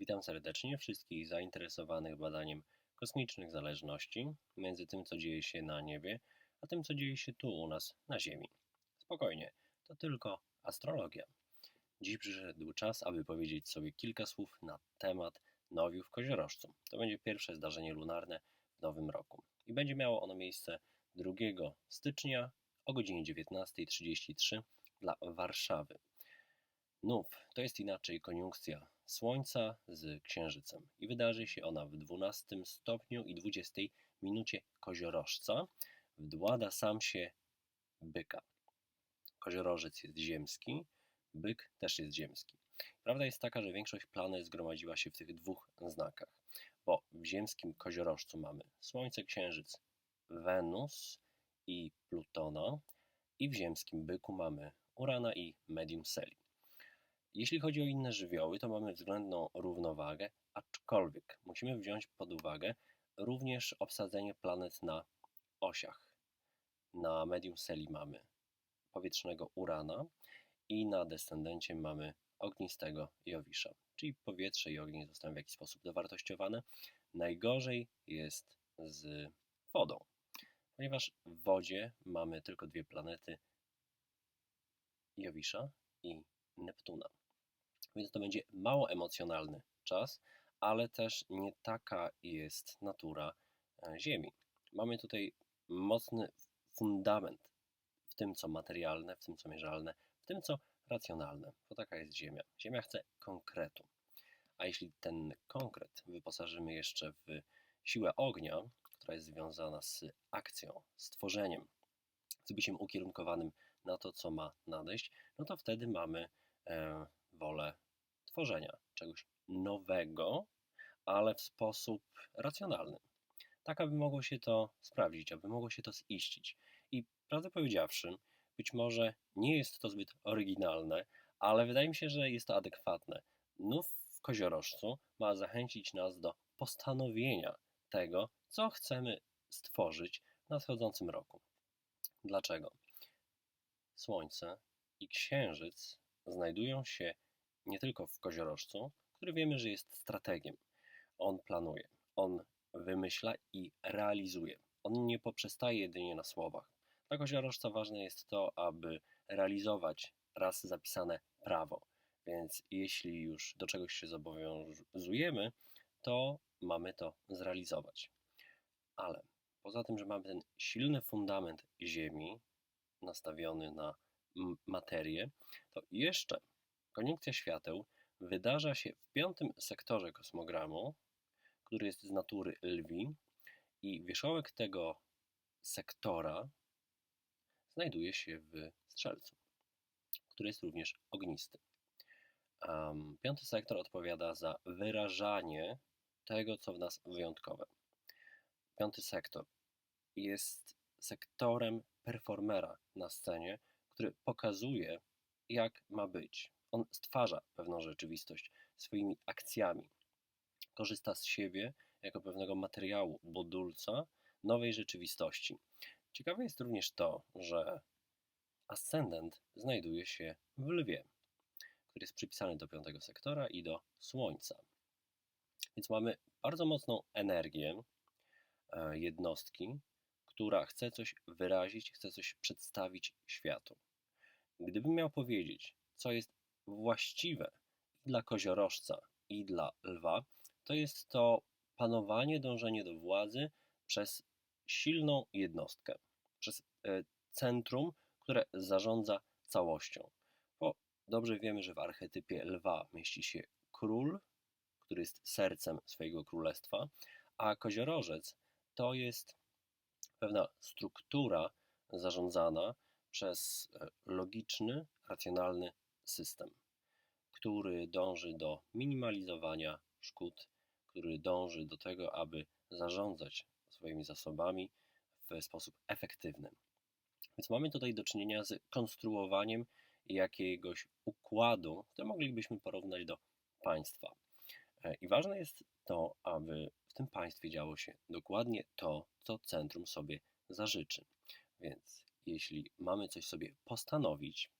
Witam serdecznie wszystkich zainteresowanych badaniem kosmicznych zależności między tym, co dzieje się na niebie, a tym, co dzieje się tu u nas na Ziemi. Spokojnie, to tylko astrologia. Dziś przyszedł czas, aby powiedzieć sobie kilka słów na temat nowiu w Koziorożcu. To będzie pierwsze zdarzenie lunarne w nowym roku i będzie miało ono miejsce 2 stycznia o godzinie 19.33 dla Warszawy. Nów to jest inaczej koniunkcja Słońca z Księżycem i wydarzy się ona w 12 stopniu i 20 minucie koziorożca w Dłada Samsie byka. Koziorożec jest ziemski, byk też jest ziemski. Prawda jest taka, że większość planet zgromadziła się w tych dwóch znakach, bo w ziemskim koziorożcu mamy Słońce, Księżyc, Wenus i Plutona i w ziemskim byku mamy Urana i Medium Celi. Jeśli chodzi o inne żywioły, to mamy względną równowagę, aczkolwiek musimy wziąć pod uwagę również obsadzenie planet na osiach. Na medium Celi mamy powietrznego Urana i na descendencie mamy ognistego Jowisza, czyli powietrze i ogień zostały w jakiś sposób dowartościowane. Najgorzej jest z wodą, ponieważ w wodzie mamy tylko dwie planety Jowisza i Neptuna. Więc to będzie mało emocjonalny czas, ale też nie taka jest natura e, Ziemi. Mamy tutaj mocny fundament w tym, co materialne, w tym, co mierzalne, w tym, co racjonalne, bo taka jest Ziemia. Ziemia chce konkretu. A jeśli ten konkret wyposażymy jeszcze w siłę ognia, która jest związana z akcją, z tworzeniem, z byciem ukierunkowanym na to, co ma nadejść, no to wtedy mamy e, wolę tworzenia czegoś nowego, ale w sposób racjonalny. Tak, aby mogło się to sprawdzić, aby mogło się to ziścić. I prawdę powiedziawszy, być może nie jest to zbyt oryginalne, ale wydaje mi się, że jest to adekwatne. Nów w koziorożcu ma zachęcić nas do postanowienia tego, co chcemy stworzyć w nadchodzącym roku. Dlaczego? Słońce i Księżyc znajdują się nie tylko w koziorożcu, który wiemy, że jest strategiem. On planuje, on wymyśla i realizuje. On nie poprzestaje jedynie na słowach. Dla koziorożca ważne jest to, aby realizować raz zapisane prawo. Więc jeśli już do czegoś się zobowiązujemy, to mamy to zrealizować. Ale poza tym, że mamy ten silny fundament Ziemi nastawiony na materię, to jeszcze Koniunkcja świateł wydarza się w piątym sektorze kosmogramu, który jest z natury lwi i wierzchołek tego sektora znajduje się w strzelcu, który jest również ognisty. Um, piąty sektor odpowiada za wyrażanie tego, co w nas wyjątkowe. Piąty sektor jest sektorem performera na scenie, który pokazuje, jak ma być. On stwarza pewną rzeczywistość swoimi akcjami. Korzysta z siebie jako pewnego materiału, budulca nowej rzeczywistości. Ciekawe jest również to, że ascendent znajduje się w lwie, który jest przypisany do piątego sektora i do Słońca. Więc mamy bardzo mocną energię e, jednostki, która chce coś wyrazić, chce coś przedstawić światu. Gdybym miał powiedzieć, co jest właściwe i dla koziorożca, i dla lwa, to jest to panowanie, dążenie do władzy przez silną jednostkę, przez e, centrum, które zarządza całością. Bo dobrze wiemy, że w archetypie lwa mieści się król, który jest sercem swojego królestwa, a koziorożec to jest pewna struktura zarządzana przez e, logiczny, racjonalny system, który dąży do minimalizowania szkód, który dąży do tego, aby zarządzać swoimi zasobami w sposób efektywny. Więc mamy tutaj do czynienia z konstruowaniem jakiegoś układu, który moglibyśmy porównać do państwa. E, I ważne jest to, aby w tym państwie działo się dokładnie to, co centrum sobie zażyczy. Więc jeśli mamy coś sobie postanowić,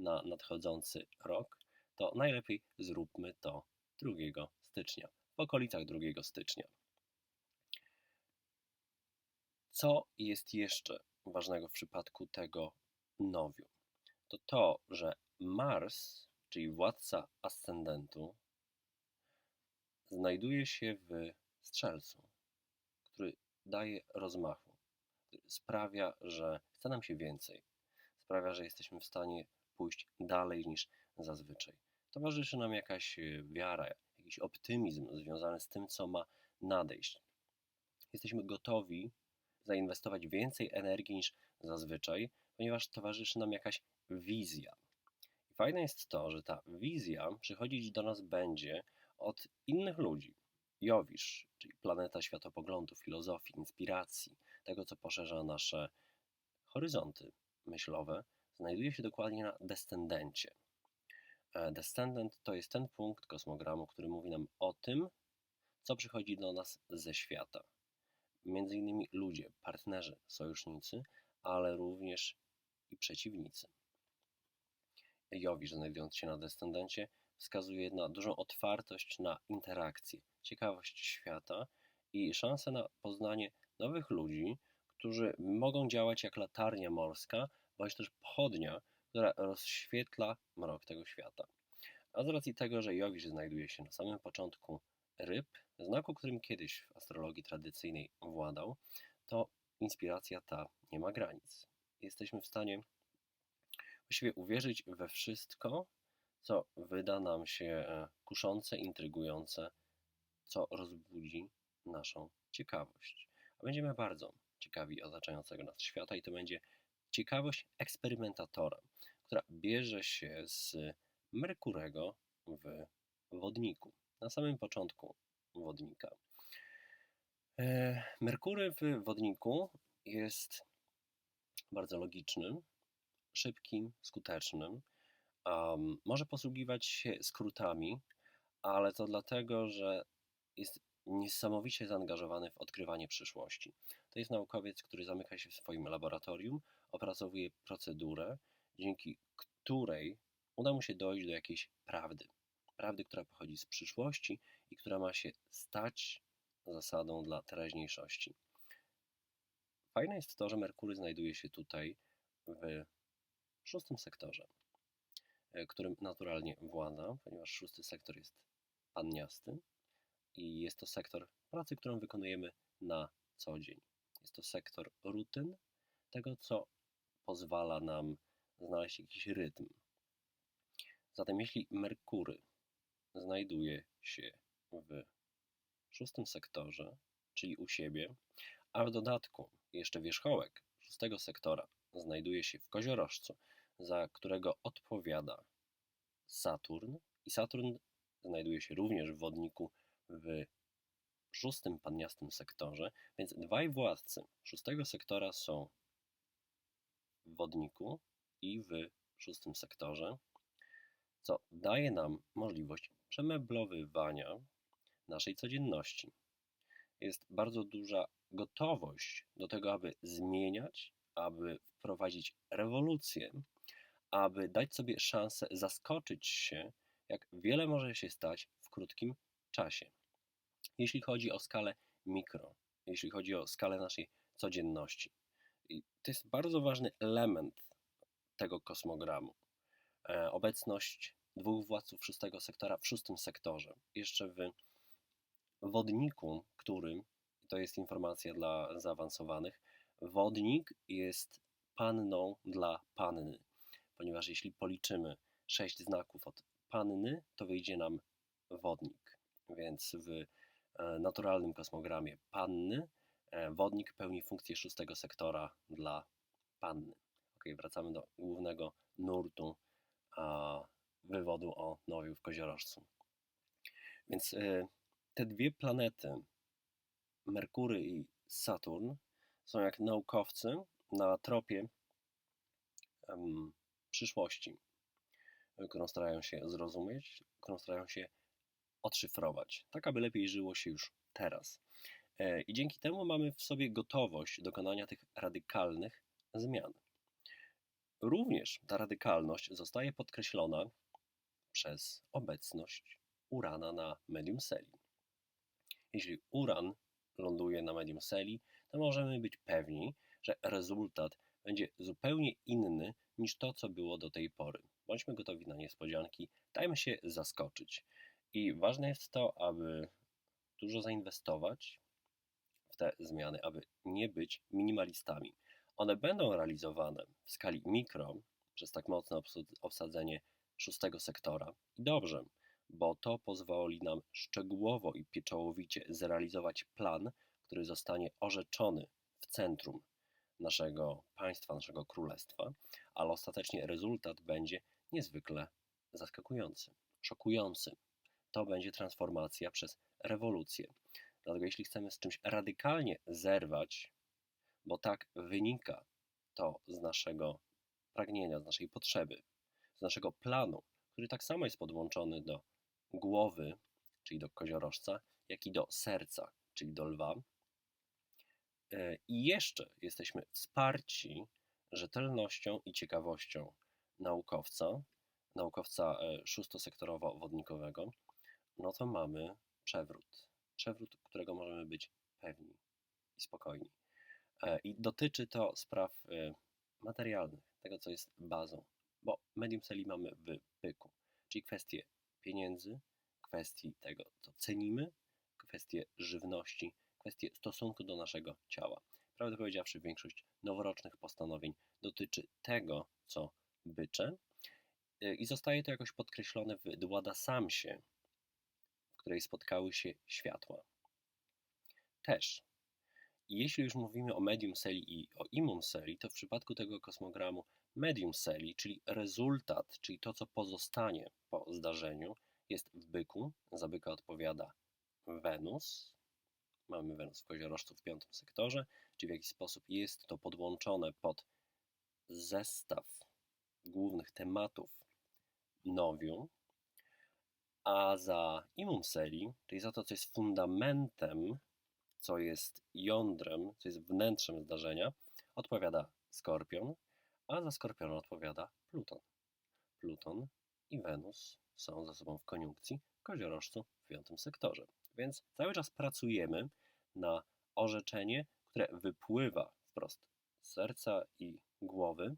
na nadchodzący rok, to najlepiej zróbmy to 2 stycznia, w okolicach 2 stycznia. Co jest jeszcze ważnego w przypadku tego nowiu? To to, że Mars, czyli władca ascendentu, znajduje się w strzelcu, który daje rozmachu, sprawia, że chce nam się więcej, sprawia, że jesteśmy w stanie pójść dalej niż zazwyczaj. Towarzyszy nam jakaś e, wiara, jakiś optymizm związany z tym, co ma nadejść. Jesteśmy gotowi zainwestować więcej energii niż zazwyczaj, ponieważ towarzyszy nam jakaś wizja. I fajne jest to, że ta wizja przychodzić do nas będzie od innych ludzi. Jowisz, czyli planeta światopoglądu, filozofii, inspiracji, tego, co poszerza nasze horyzonty myślowe, znajduje się dokładnie na descendencie. E, descendent to jest ten punkt kosmogramu, który mówi nam o tym, co przychodzi do nas ze świata. Między innymi ludzie, partnerzy, sojusznicy, ale również i przeciwnicy. Jowisz, znajdując się na descendencie, wskazuje na dużą otwartość na interakcje, ciekawość świata i szansę na poznanie nowych ludzi, którzy mogą działać jak latarnia morska, bądź też pochodnia, która rozświetla mrok tego świata. A z racji tego, że Jowisz znajduje się na samym początku ryb, znaku, którym kiedyś w astrologii tradycyjnej władał, to inspiracja ta nie ma granic. Jesteśmy w stanie właściwie uwierzyć we wszystko, co wyda nam się e, kuszące, intrygujące, co rozbudzi naszą ciekawość. A będziemy bardzo ciekawi otaczającego nas świata i to będzie ciekawość eksperymentatora, która bierze się z Merkurego w wodniku, na samym początku wodnika. E, Merkury w wodniku jest bardzo logicznym, szybkim, skutecznym. Może posługiwać się skrótami, ale to dlatego, że jest niesamowicie zaangażowany w odkrywanie przyszłości. To jest naukowiec, który zamyka się w swoim laboratorium, opracowuje procedurę, dzięki której uda mu się dojść do jakiejś prawdy. Prawdy, która pochodzi z przyszłości i która ma się stać zasadą dla teraźniejszości. Fajne jest to, że Merkury znajduje się tutaj w szóstym sektorze, e, którym naturalnie włada, ponieważ szósty sektor jest panniasty i jest to sektor pracy, którą wykonujemy na co dzień. Jest to sektor rutyn, tego co pozwala nam znaleźć jakiś rytm. Zatem jeśli Merkury znajduje się w szóstym sektorze, czyli u siebie, a w dodatku jeszcze wierzchołek szóstego sektora znajduje się w koziorożcu, za którego odpowiada Saturn, i Saturn znajduje się również w wodniku w szóstym panniastym sektorze, więc dwaj władcy szóstego sektora są w wodniku i w szóstym sektorze, co daje nam możliwość przemeblowywania naszej codzienności. Jest bardzo duża gotowość do tego, aby zmieniać, aby wprowadzić rewolucję, aby dać sobie szansę zaskoczyć się, jak wiele może się stać w krótkim czasie. Jeśli chodzi o skalę mikro, jeśli chodzi o skalę naszej codzienności. I to jest bardzo ważny element tego kosmogramu. E, obecność dwóch władców szóstego sektora w szóstym sektorze. Jeszcze w wodniku, którym, to jest informacja dla zaawansowanych, wodnik jest panną dla panny, ponieważ jeśli policzymy sześć znaków od panny, to wyjdzie nam wodnik. Więc w naturalnym kosmogramie panny e, wodnik pełni funkcję szóstego sektora dla panny. Ok, wracamy do głównego nurtu wywodu o nowiu w koziorożcu. Więc y, te dwie planety, Merkury i Saturn, są jak naukowcy na tropie przyszłości, którą starają się zrozumieć, którą starają się odszyfrować, tak aby lepiej żyło się już teraz. E, I dzięki temu mamy w sobie gotowość dokonania tych radykalnych zmian. Również ta radykalność zostaje podkreślona przez obecność Urana na medium Celi. Jeśli Uran ląduje na medium Celi, to możemy być pewni, że rezultat będzie zupełnie inny niż to, co było do tej pory. Bądźmy gotowi na niespodzianki, dajmy się zaskoczyć. I ważne jest to, aby dużo zainwestować w te zmiany, aby nie być minimalistami. One będą realizowane w skali mikro przez tak mocne obsadzenie szóstego sektora. I dobrze, bo to pozwoli nam szczegółowo i pieczołowicie zrealizować plan, który zostanie orzeczony w centrum naszego państwa, naszego królestwa, ale ostatecznie rezultat będzie niezwykle zaskakujący, szokujący. To będzie transformacja przez rewolucję. Dlatego jeśli chcemy z czymś radykalnie zerwać, bo tak wynika to z naszego pragnienia, z naszej potrzeby, z naszego planu, który tak samo jest podłączony do głowy, czyli do koziorożca, jak i do serca, czyli do lwa. I jeszcze jesteśmy wsparci rzetelnością i ciekawością naukowca, naukowca e, szóstosektorowo-wodnikowego, no to mamy przewrót. Przewrót, którego możemy być pewni i spokojni. E, I dotyczy to spraw materialnych, tego co jest bazą, bo medium celi mamy w byku, czyli kwestie pieniędzy, kwestii tego, co cenimy, kwestie żywności, kwestie stosunku do naszego ciała. Prawdę powiedziawszy, większość noworocznych postanowień dotyczy tego, co bycze y, i zostaje to jakoś podkreślone w Dłada Samsie, której spotkały się światła. Też, jeśli już mówimy o medium celi i o imum celi, to w przypadku tego kosmogramu medium celi, czyli rezultat, czyli to, co pozostanie po zdarzeniu, jest w byku. Za byka odpowiada Wenus. Mamy Wenus w koziorożcu w piątym sektorze, czyli w jakiś sposób jest to podłączone pod zestaw głównych tematów nowium, a za imum celi, czyli za to, co jest fundamentem, co jest jądrem, co jest wnętrzem zdarzenia, odpowiada Skorpion, a za Skorpiona odpowiada Pluton. Pluton i Wenus są ze sobą w koniunkcji w koziorożcu w piątym sektorze. Więc cały czas pracujemy na orzeczenie, które wypływa wprost z serca i głowy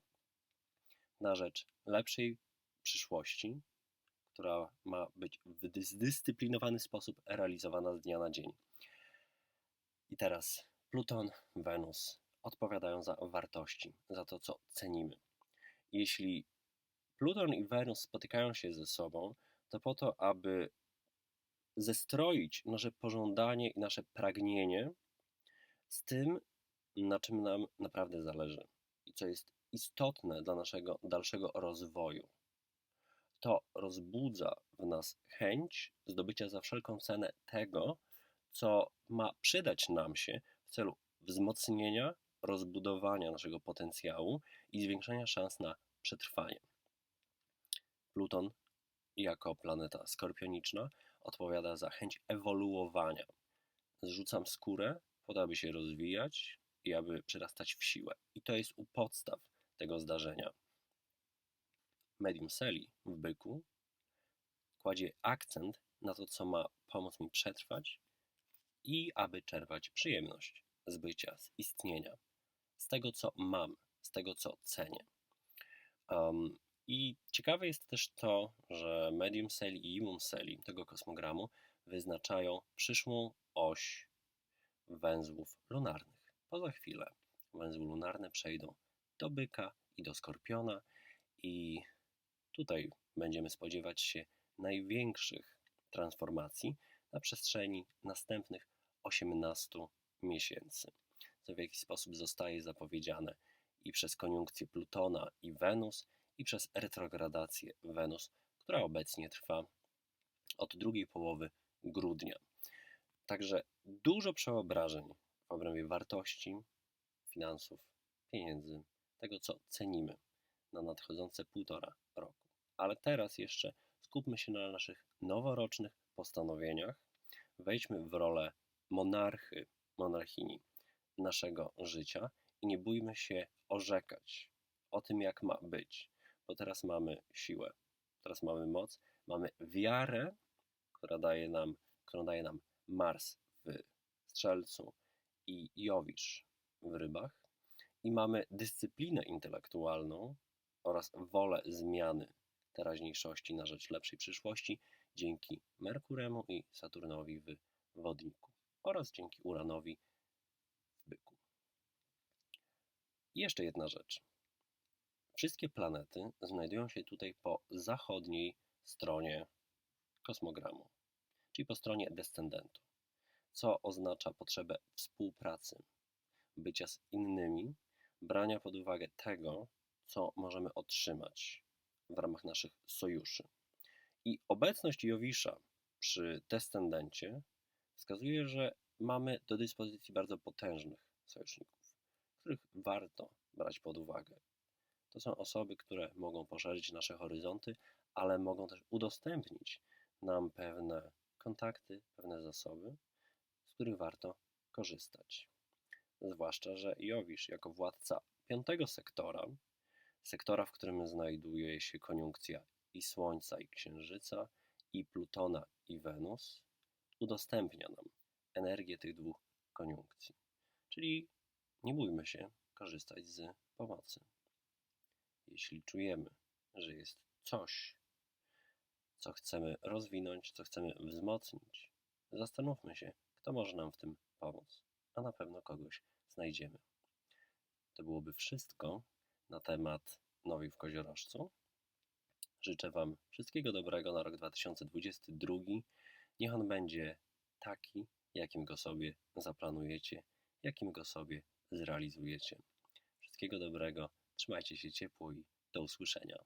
na rzecz lepszej przyszłości, która ma być w zdyscyplinowany sposób realizowana z dnia na dzień. I teraz Pluton, Wenus odpowiadają za wartości, za to, co cenimy. Jeśli Pluton i Wenus spotykają się ze sobą, to po to, aby zestroić nasze pożądanie i nasze pragnienie z tym, na czym nam naprawdę zależy i co jest istotne dla naszego dalszego rozwoju. To rozbudza w nas chęć zdobycia za wszelką cenę tego, co ma przydać nam się w celu wzmocnienia, rozbudowania naszego potencjału i zwiększenia szans na przetrwanie. Pluton jako planeta skorpioniczna odpowiada za chęć ewoluowania. Zrzucam skórę po to, aby się rozwijać i aby przyrastać w siłę. I to jest u podstaw tego zdarzenia. Medium Seli w byku kładzie akcent na to, co ma pomóc mi przetrwać i aby czerpać przyjemność z bycia, z istnienia, z tego, co mam, z tego, co cenię. Um, I ciekawe jest też to, że medium celi i imum celi tego kosmogramu wyznaczają przyszłą oś węzłów lunarnych. Poza chwilę węzły lunarne przejdą do byka i do skorpiona i tutaj będziemy spodziewać się największych transformacji na przestrzeni następnych 18 miesięcy, co w jakiś sposób zostaje zapowiedziane i przez koniunkcję Plutona i Wenus, i przez retrogradację Wenus, która obecnie trwa od drugiej połowy grudnia. Także dużo przeobrażeń w obrębie wartości, finansów, pieniędzy, tego co cenimy na nadchodzące półtora. Ale teraz jeszcze skupmy się na naszych noworocznych postanowieniach. Wejdźmy w rolę monarchy, monarchini naszego życia i nie bójmy się orzekać o tym, jak ma być, bo teraz mamy siłę, teraz mamy moc, mamy wiarę, która daje nam, którą daje nam Mars w Strzelcu i Jowisz w Rybach. I mamy dyscyplinę intelektualną oraz wolę zmiany teraźniejszości na rzecz lepszej przyszłości dzięki Merkuremu i Saturnowi w Wodniku oraz dzięki Uranowi w Byku. I jeszcze jedna rzecz. Wszystkie planety znajdują się tutaj po zachodniej stronie kosmogramu, czyli po stronie descendentu, co oznacza potrzebę współpracy, bycia z innymi, brania pod uwagę tego, co możemy otrzymać w ramach naszych sojuszy. I obecność Jowisza przy descendencie wskazuje, że mamy do dyspozycji bardzo potężnych sojuszników, których warto brać pod uwagę. To są osoby, które mogą poszerzyć nasze horyzonty, ale mogą też udostępnić nam pewne kontakty, pewne zasoby, z których warto korzystać. Zwłaszcza, że Jowisz jako władca piątego sektora, sektora, w którym znajduje się koniunkcja i Słońca, i Księżyca, i Plutona, i Wenus, udostępnia nam energię tych dwóch koniunkcji. Czyli nie bójmy się korzystać z pomocy. Jeśli czujemy, że jest coś, co chcemy rozwinąć, co chcemy wzmocnić, zastanówmy się, kto może nam w tym pomóc, a na pewno kogoś znajdziemy. To byłoby wszystko na temat Nowi w Koziorożcu. Życzę Wam wszystkiego dobrego na rok 2022. Niech on będzie taki, jakim go sobie zaplanujecie, jakim go sobie zrealizujecie. Wszystkiego dobrego, trzymajcie się ciepło i do usłyszenia.